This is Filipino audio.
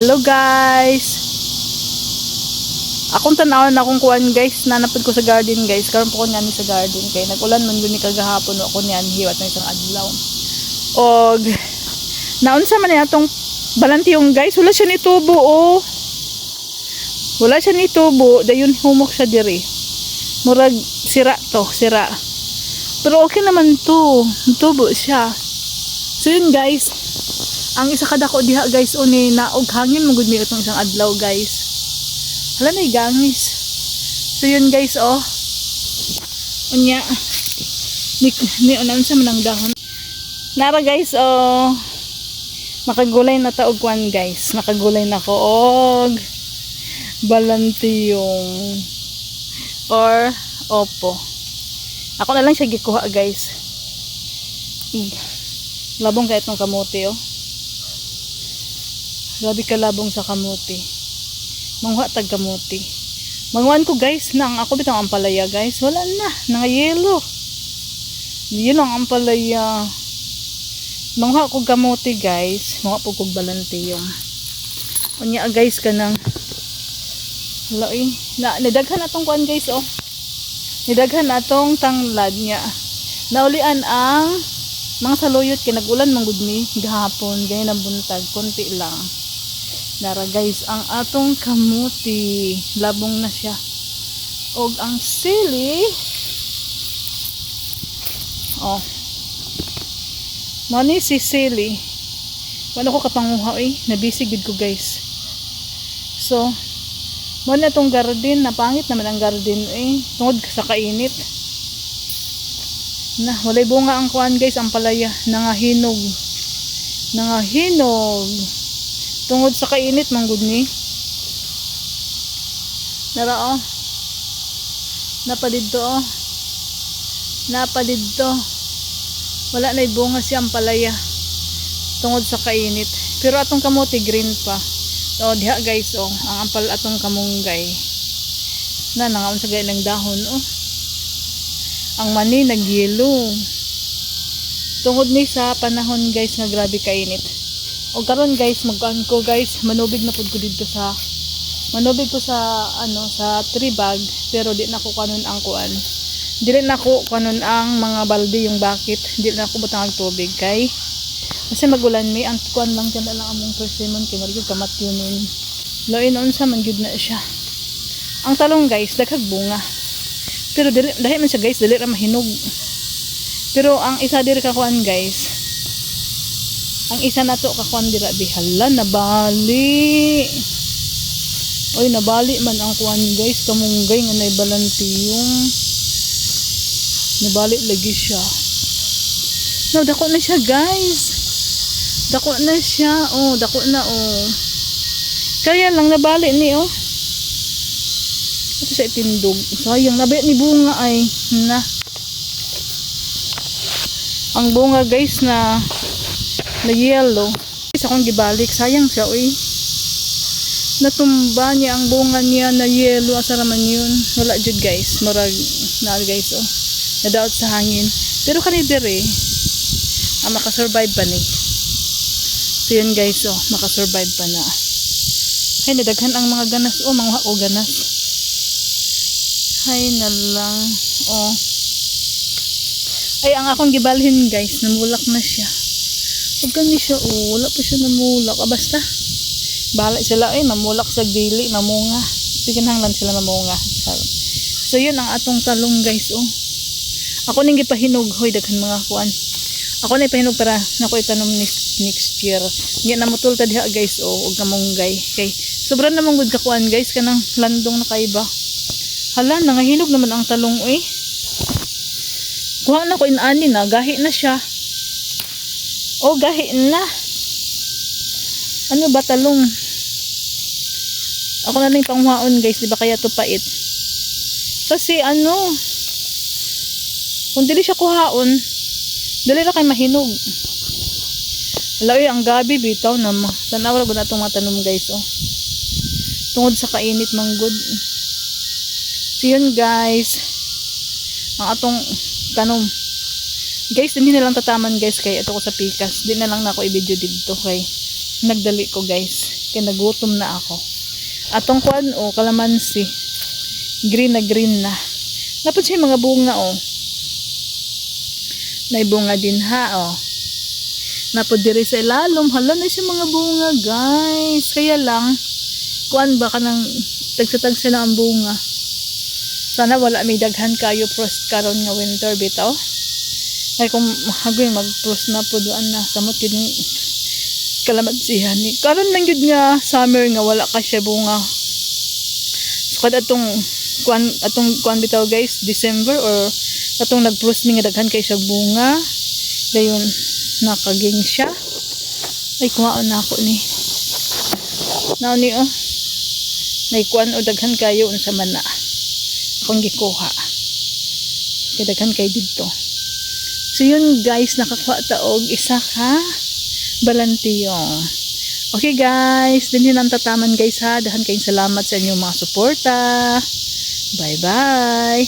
Hello guys! Akong tanawan na akong kuan guys, nanapod ko sa garden guys. Karon po ko niyan sa garden kay nag-ulan man guni kagahapon wa ko niyan hiwat ng isang adlaw. Og naunsa man niya tong balantiyong guys, wala siya ni tubo oh. Wala siya ni tubo, dayon humok siya diri. Murag sira to, sira. Pero okay naman to, tubo siya. So yun guys, ang isa kada ko diha guys o ni naog hangin mo gud mi itong isang adlaw guys. Hala na gangis. So yun guys oh unya ni ni unan sa manang dahon. Nara guys oh makagulay na taog kwan guys. Makagulay na ko og balantiyong. Or opo. Ako na lang siya gikuha guys. Labong ka itong kamote oh Grabe kalabong sa kamuti. Mangwa tag kamuti. Mangwan ko guys, nang ako bitang ampalaya guys. Wala na, nanga yelo. Yun ang ampalaya. Mangwa ko kamuti guys. Mangwa po kog balantiyong. Unya guys kanang Wala eh. Na, nidaghan atong kuan guys oh. Nidaghan atong tanglad niya. Naulian ang mga saluyot kay nagulan manggud mi gahapon gay na buntag konti lang Nara guys, ang atong kamuti, labong na siya. Og ang sili, oh, mani si sili. Wala ko kapanguha eh, nabisi gid ko guys. So, mo na tong garden, napangit naman ang garden eh, tungod sa kainit. Na, walay bunga ang kuan guys, ang palaya, nangahinog. Nangahinog tungod sa kainit manggod ni. Nara oh. Napadidto oh. Napadidto. Wala na bunga siyang palaya tungod sa kainit. Pero atong kamote green pa. So diha guys oh. Ang ampal atong kamunggay. Na nangaon sa gaya ng dahon oh. Ang mani nagyelo tungod ni sa panahon guys nga grabe kainit o karon guys magkuan ko guys. Manubig na pud ko dito sa manubig ko sa ano sa tree bag pero di na ko kanon ang kuan. Dili na ko kanon ang mga balde yung bakit. Di na ko butang ang tubig kay. Kasi magulan mi ang kuan lang dyan lang among persimmon kay marigid kamat yun lain unsa man gyud na siya. Ang talong guys daghag bunga. Pero dili dahil man siya guys dili ra mahinog. Pero ang isa diri ka kuan guys ang isa na to kakuan dira bihala nabali. Oy nabali man ang kuan guys. Kamunggay nga naibalantiyong nabali lagi siya. No dako na siya guys. Dako na siya. Oh dako na oh. Kaya lang nabali ni oh. Ito siya itindog sayang nabayat ni bunga ay na. Ang bunga guys na na yellow isa akong gibalik. Sayang siya uy. Natumba niya ang bunga niya na yellow. Asa raman yun? Wala jud guys. Murag na guys oh. Nadaot sa hangin. Pero kani dire ang makasurvive pa ni. So yun guys oh. Makasurvive pa na. Ay nadaghan ang mga ganas. Oh mga o ganas. Ay na lang oh. Ay ang akong gibalhin guys. Namulak na siya Huwag kami siya, oh, wala pa siya namulak. Ah, basta, bahala sila, eh, mamulak sa dili, mamunga. Piginhang lang sila mamunga. So, yun ang atong talong, guys, oh. Ako ning gipahinog, hoy, daghan mga kuan. Ako na ipahinog para nako itanom next, next year. Nya namutol ta diha, guys, oh, og kamunggay. Kay, sobrang namang good kakuan, guys, kanang landong na kaiba. Hala, nangahinog naman ang talong, eh. Kuha na ko inani na, gahi na siya. Oh, gahi na. Ano ba talong? Ako na lang pangwaon guys, di ba kaya to pait? Kasi ano, kung dili siya kuhaon, dali na kay mahinog. Alawi, ang gabi bitaw na ma. Tanaw ra na itong matanom guys, oh. Tungod sa kainit manggod. So yun guys, ang atong kanom guys hindi na lang tataman guys kay ito ko sa pikas. Di na lang na ako i-video dito kay nagdali ko guys. Kay nagutom na ako. Atong kuan o kalamansi. Green na green na. Napod siya mga bunga o may bunga din ha o napod diri sa ilalom. Hala na siya mga bunga guys. Kaya lang kuan ba ka ng tagsa-tagsa na ang bunga. Sana wala may daghan kayo frost karon nga winter bitaw ay kung hagoy mag-frost na po doon na samot yun yung kalamansihan ni karon lang yun nga summer nga wala ka siya bunga. So kada atong kuan atong kuan bitaw guys December or atong nag-frost ni nga daghan kay siya bunga. Dayon nakaging siya. Ay kumaon na ako ni. Now ni oh. May kuan o daghan kayo unsa man na akong gikuha. Kay daghan kay didto so yun guys nakakuha ta og isa ka balantiyong okay guys din yun ang tataman guys ha. Dahan kayong salamat sa inyong mga suporta. Bye bye